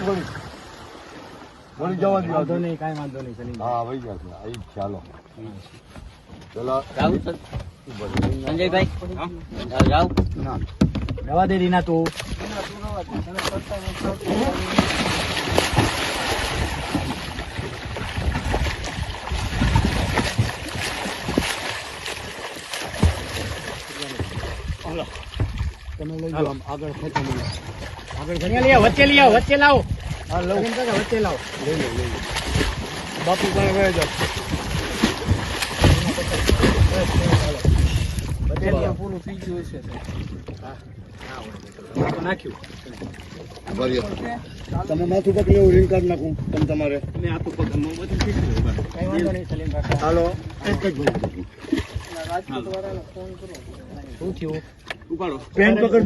ઘણી ઘણી જવા દો વાંધો નહીં કાંઈ વાંધો નહીં સલીમ હા વહી ગયા છે અહીં ચાલો ચલો સંજયભાઈ? ના રવા દે દીના તું. તમે લઈ જાઓ આગળ ખેંચો વચ્ચે લઈ આવો વચ્ચે લાવો. હા લઉં. વચ્ચે લાવો. બાપુ ગયા પૂરું થઈ ગયું છે તમે માથું પગ એવું રિંગ કાર્ડ નાખું તમે તમારે. મેં આપું પગ બધું થઈ ગયું કઈ વાંધો નહીં સલીમ કાકા હાલો. શું થયું? ઉપાડો. પેન પકડી